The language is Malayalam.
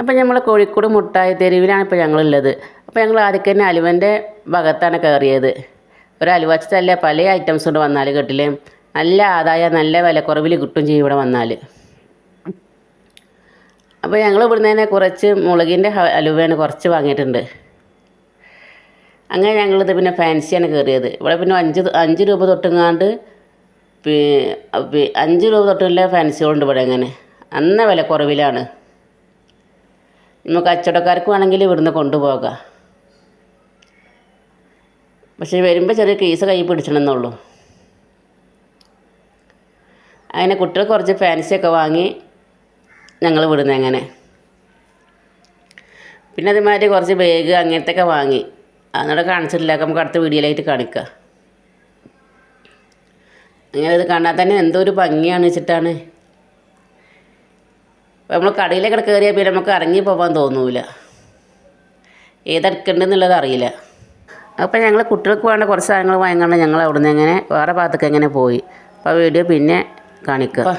അപ്പം നമ്മൾ കോഴിക്കോട് മുട്ടായി തെരുവിലാണ് ഇപ്പോൾ ഞങ്ങളുള്ളത്. അപ്പോൾ ഞങ്ങൾ ആദ്യം തന്നെ അലുവന്റെ ഭാഗത്താണ് കയറിയത്. ഒരു അലുവച്ചതല്ല പല ഐറ്റംസ് കൊണ്ട് വന്നാൽ കേട്ടില്ലേ നല്ല ആദായം നല്ല വിലക്കുറവിൽ കിട്ടും ചെയ്യും ഇവിടെ വന്നാൽ അപ്പോൾ ഞങ്ങൾ ഇവിടുന്ന് തന്നെ കുറച്ച് മുളകിന്റെ അലുവയാണ് കുറച്ച് വാങ്ങിയിട്ടുണ്ട്. അങ്ങനെ ഞങ്ങളിത് പിന്നെ ഫാൻസിയാണ് കയറിയത്. ഇവിടെ പിന്നെ അഞ്ച് അഞ്ച് രൂപ തൊട്ടുങ്ങാണ്ട് അഞ്ച് രൂപ തൊട്ടുള്ള ഫാൻസികളുണ്ട് ഇവിടെ അങ്ങനെ. അന്ന വില കുറവിലാണ് നമുക്ക് കച്ചവടക്കാർക്ക് വേണമെങ്കിൽ ഇവിടുന്ന് കൊണ്ടുപോകാം പക്ഷേ വരുമ്പോൾ ചെറിയ കേസ് കൈ പിടിച്ചണമെന്നുള്ളൂ. അങ്ങനെ കുട്ടികൾ കുറച്ച് ഫാൻസിയൊക്കെ വാങ്ങി ഞങ്ങൾ വിടുന്നത് അങ്ങനെ. പിന്നെ അതുമാതിരി കുറച്ച് ബാഗ് അങ്ങനത്തെ ഒക്കെ വാങ്ങി. അതിനോട് കാണിച്ചിട്ടില്ല. നമുക്ക് അടുത്ത വീഡിയോയിലായിട്ട് കാണിക്കാം. അങ്ങനെ ഇത് കാണാൻ തന്നെ എന്തോ ഒരു ഭംഗിയാണ് വെച്ചിട്ടാണ്. അപ്പോൾ നമ്മൾ കടയിലൊക്കെ കയറിയാൽ പിന്നെ നമുക്ക് ഇറങ്ങി പോകാൻ തോന്നൂല. ഏതെടുക്കണ്ടെന്നുള്ളത് അറിയില്ല. അപ്പോൾ ഞങ്ങൾ കുട്ടികൾക്ക് വേണ്ട കുറച്ച് സാധനങ്ങൾ വാങ്ങിക്കൊണ്ട് ഞങ്ങൾ അവിടുന്ന് എങ്ങനെ വേറെ ഭാഗത്തേക്ക് എങ്ങനെ പോയി. അപ്പോൾ വീഡിയോ പിന്നെ കാണിക്കുക